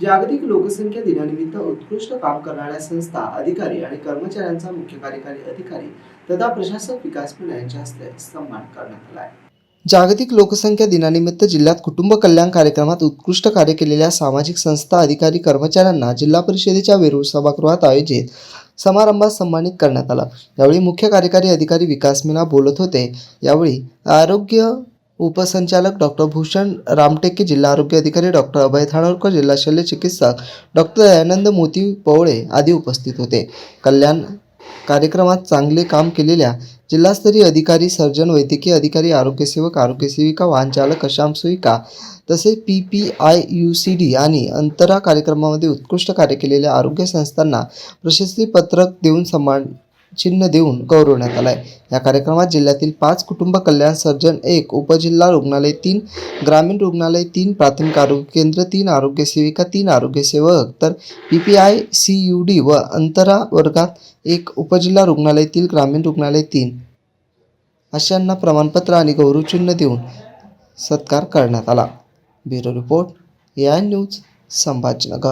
जागतिक लोकसंख्या दिनानिमित्त उत्कृष्ट काम करणाऱ्या संस्था अधिकारी आणि कर्मचाऱ्यांचा मुख्य कार्यकारी अधिकारी तथा प्रशासक विकास पिणा यांच्या हस्ते सन्मान करण्यात आला आहे. जागतिक लोकसंख्या दिनानिमित्त जिल्ह्यात कुटुंब कल्याण कार्यक्रमात उत्कृष्ट कार्य केलेल्या सामाजिक संस्था अधिकारी कर्मचाऱ्यांना जिल्हा परिषदेच्या वेरूळ सभागृहात आयोजित समारंभात सन्मानित करण्यात आला. यावेळी मुख्य कार्यकारी अधिकारी विकास मीना बोलत होते. यावेळी आरोग्य उपसंचालक डॉक्टर भूषण रामटेके जिल्हा आरोग्य अधिकारी डॉक्टर अभय थानोरकर जिल्हा शल्य चिकित्सक डॉक्टर दयानंद मोती पवळे आदी उपस्थित होते. कल्याण कार्यक्रमात चांगले काम केलेल्या जिल्हास्तरीय अधिकारी सर्जन वैद्यकीय अधिकारी आरोग्यसेवक आरोग्यसेविका वाहनचालक अशाम तसेच P P I U C D आणि अंतरा कार्यक्रमामध्ये उत्कृष्ट कार्य केलेल्या आरोग्य संस्थांना प्रशस्तीपत्रक देऊन सन्मान चिन्ह देऊन गौरवण्यात आलाय. या कार्यक्रमात जिल्ह्यातील पाच कुटुंब कल्याण सर्जन एक उपजिल्हा रुग्णालय तीन ग्रामीण रुग्णालय तीन प्राथमिक आरोग्य केंद्र तीन आरोग्य सेविका तीन आरोग्य सेवक. तर P P I C U D व अंतरा वर्गात एक उपजिल्हा रुग्णालयातील ग्रामीण रुग्णालय तीन अशांना प्रमाणपत्र आणि गौरवचिन्ह देऊन सत्कार करण्यात आला. ब्युरो रिपोर्ट या न्यूज संभाजीनगर.